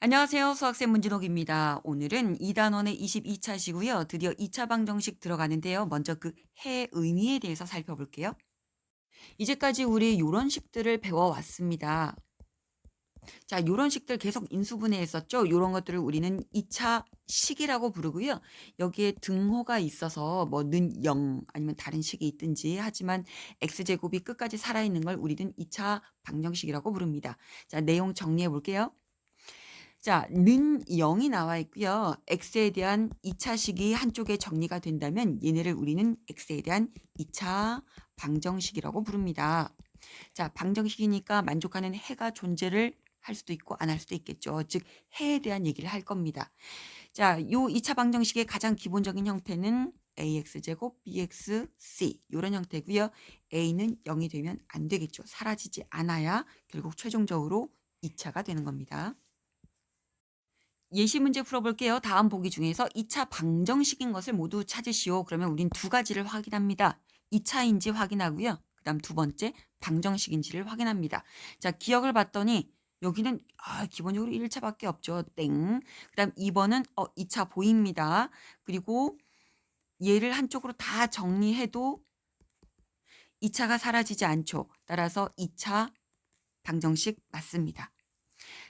안녕하세요. 수학생 문진옥입니다. 오늘은 2단원의 22차시고요. 드디어 2차 방정식 들어가는데요. 먼저 그 해 의미에 대해서 살펴볼게요. 이제까지 우리 요런 식들을 배워왔습니다. 자, 요런 식들 계속 인수분해 했었죠. 요런 것들을 우리는 2차 식이라고 부르고요. 여기에 등호가 있어서 뭐는 0 아니면 다른 식이 있든지 하지만 x제곱이 끝까지 살아있는 걸 우리는 2차 방정식이라고 부릅니다. 자, 내용 정리해 볼게요. 자, 는 0이 나와 있고요. x에 대한 2차식이 한쪽에 정리가 된다면 얘네를 우리는 x에 대한 2차 방정식이라고 부릅니다. 자, 방정식이니까 만족하는 해가 존재를 할 수도 있고 안 할 수도 있겠죠. 즉 해에 대한 얘기를 할 겁니다. 자, 요 2차 방정식의 가장 기본적인 형태는 ax 제곱 bx c 이런 형태고요. a는 0이 되면 안 되겠죠. 사라지지 않아야 결국 최종적으로 2차가 되는 겁니다. 예시 문제 풀어볼게요. 다음 보기 중에서 2차 방정식인 것을 모두 찾으시오. 그러면 우린 두 가지를 확인합니다. 2차인지 확인하고요. 그 다음 두 번째 방정식인지를 확인합니다. 자, 기억을 봤더니 여기는 아, 기본적으로 1차밖에 없죠. 땡. 그 다음 2번은 어, 2차 보입니다. 그리고 얘를 한쪽으로 다 정리해도 2차가 사라지지 않죠. 따라서 2차 방정식 맞습니다.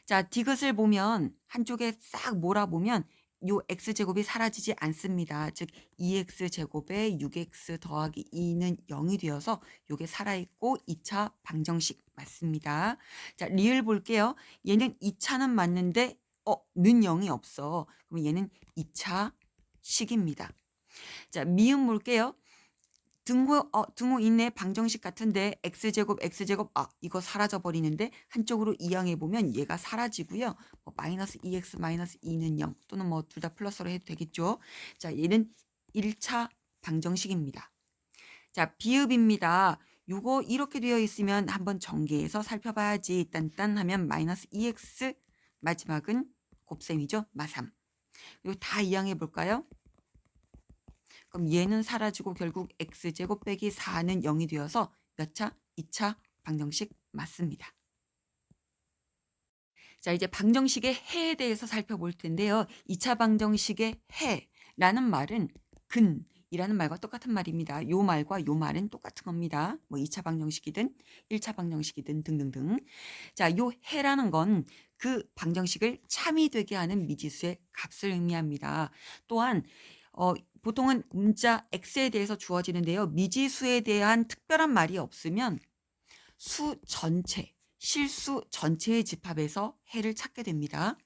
자, 디귿을 보면 한쪽에 싹 몰아보면 요 x제곱이 사라지지 않습니다. 즉 2x 제곱에 6x 더하기 2는 0이 되어서 요게 살아있고 2차 방정식 맞습니다. 자, 리을 볼게요. 얘는 2차는 맞는데 어, 는 0이 없어. 그럼 얘는 2차 식입니다. 자, 미음 볼게요. 등호 어 등호 있네 방정식 같은데 x제곱 x제곱 아 이거 사라져 버리는데 한쪽으로 이항해 보면 얘가 사라지고요. 뭐 마이너스 2x 마이너스 2는 0 또는 뭐 둘 다 플러스로 해도 되겠죠. 자, 얘는 1차 방정식입니다. 자, 비읍입니다. 요거 이렇게 되어 있으면 한번 전개해서 살펴봐야지. 딴딴하면 마이너스 2x 마지막은 곱셈이죠. 마삼. 이거 다 이항해 볼까요? 그럼 얘는 사라지고 결국 x제곱 빼기 4는 0이 되어서 몇 차? 2차 방정식 맞습니다. 자, 이제 방정식의 해에 대해서 살펴볼 텐데요. 2차 방정식의 해라는 말은 근 이라는 말과 똑같은 말입니다. 요 말과 요 말은 똑같은 겁니다. 뭐 2차 방정식이든 1차 방정식이든 등등등. 자, 요 해라는 건 그 방정식을 참이 되게 하는 미지수의 값을 의미합니다. 또한 어, 보통은 문자 x에 대해서 주어지는데요. 미지수에 대한 특별한 말이 없으면 수 전체, 실수 전체의 집합에서 해를 찾게 됩니다.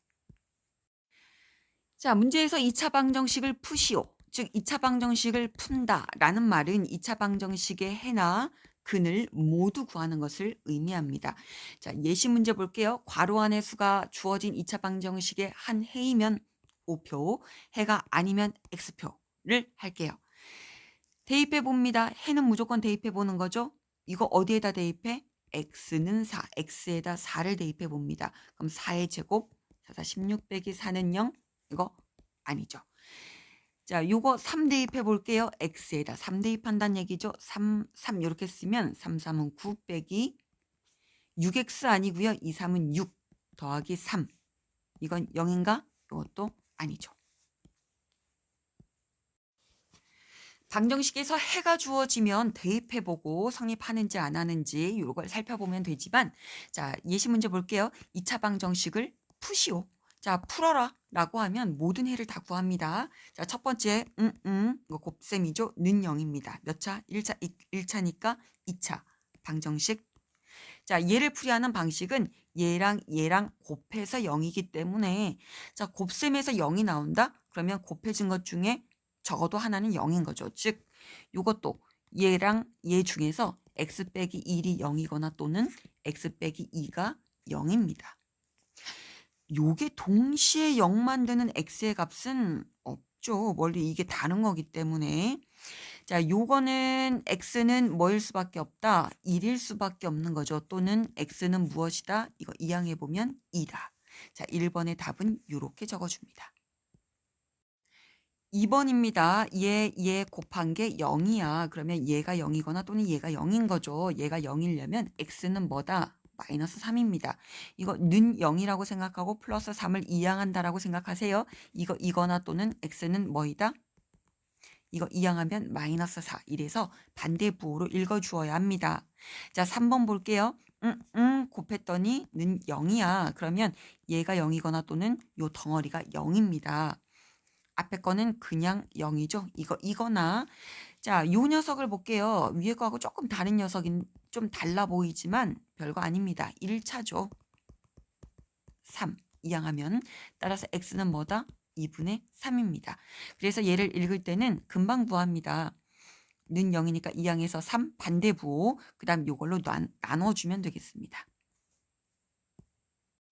자, 문제에서 2차 방정식을 푸시오. 즉 2차 방정식을 푼다 라는 말은 2차 방정식의 해나 근을 모두 구하는 것을 의미합니다. 자, 예시 문제 볼게요. 괄호 안의 수가 주어진 2차 방정식의 한 해이면 O표, 해가 아니면 X표를 할게요. 대입해 봅니다. 해는 무조건 대입해 보는 거죠. 이거 어디에다 대입해? x는 4, x에다 4를 대입해 봅니다. 그럼 4의 제곱, 4, 16 빼기 4는 0? 이거 아니죠. 자, 요거 3 대입해 볼게요. x에다 3 대입한다는 얘기죠. 3, 3 이렇게 쓰면 3, 3은 9 빼기 6x 아니고요. 2, 3은 6 더하기 3. 이건 0인가? 이것도 아니죠. 방정식에서 해가 주어지면 대입해보고 성립하는지 안 하는지 이걸 살펴보면 되지만 자 예시 문제 볼게요. 2차 방정식을 푸시오. 자 풀어라 라고 하면 모든 해를 다 구합니다. 자 첫 번째 음, 음, 이거 곱셈이죠. 는 0입니다. 몇 차? 1차, 1차니까 2차 방정식 자, 얘를 풀이하는 방식은 얘랑 얘랑 곱해서 0이기 때문에 자, 곱셈에서 0이 나온다? 그러면 곱해진 것 중에 적어도 하나는 0인 거죠. 즉, 이것도 얘랑 얘 중에서 x 빼기 1이 0이거나 또는 x 빼기 2가 0입니다. 요게 동시에 0 만드는 x의 값은 없죠. 원래 이게 다른 거기 때문에 자, 요거는 x는 뭐일 수밖에 없다? 1일 수밖에 없는 거죠. 또는 x는 무엇이다? 이거 이항해 보면 2다. 자, 1번의 답은 이렇게 적어줍니다. 2번입니다. 얘, 얘 곱한 게 0이야. 그러면 얘가 0이거나 또는 얘가 0인 거죠. 얘가 0이려면 x는 뭐다? 마이너스 3입니다. 이거 는 0이라고 생각하고 플러스 3을 이항한다라고 생각하세요. 이거 이거나 또는 x는 뭐이다? 이거 이항하면 마이너스 4. 이래서 반대 부호로 읽어주어야 합니다. 자, 3번 볼게요. 음, 음, 곱했더니 는 0이야. 그러면 얘가 0이거나 또는 요 덩어리가 0입니다. 앞에 거는 그냥 0이죠. 이거, 이거나. 자, 요 녀석을 볼게요. 위에 거하고 조금 다른 녀석인, 좀 달라 보이지만 별거 아닙니다. 1차죠. 3. 이항하면 따라서 x는 뭐다? 2분의 3입니다. 그래서 얘를 읽을 때는 금방 구합니다. 는 0이니까 2항에서 3 반대 부호 그 다음 요걸로 나, 나눠주면 되겠습니다.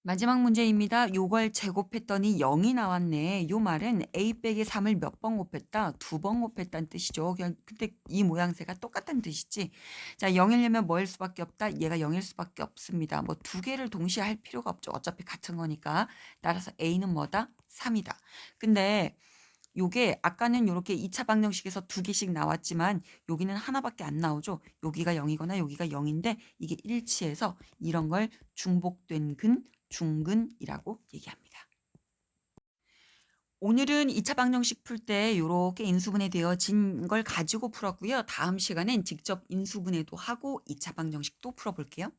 마지막 문제입니다. 요걸 제곱했더니 0이 나왔네. 요 말은 a 빼기 3을 몇 번 곱했다? 두 번 곱했다는 뜻이죠. 근데 이 모양새가 똑같다는 뜻이지. 자, 0이려면 뭐일 수밖에 없다? 얘가 0일 수밖에 없습니다. 뭐 두 개를 동시에 할 필요가 없죠. 어차피 같은 거니까. 따라서 a는 뭐다? 3이다. 근데 요게 아까는 요렇게 2차 방정식에서 두 개씩 나왔지만 여기는 하나밖에 안 나오죠. 여기가 0이거나 여기가 0인데 이게 일치해서 이런 걸 중복된 근, 중근이라고 얘기합니다. 오늘은 2차 방정식 풀 때 이렇게 인수분해 되어진 걸 가지고 풀었고요. 다음 시간엔 직접 인수분해도 하고 2차 방정식도 풀어볼게요.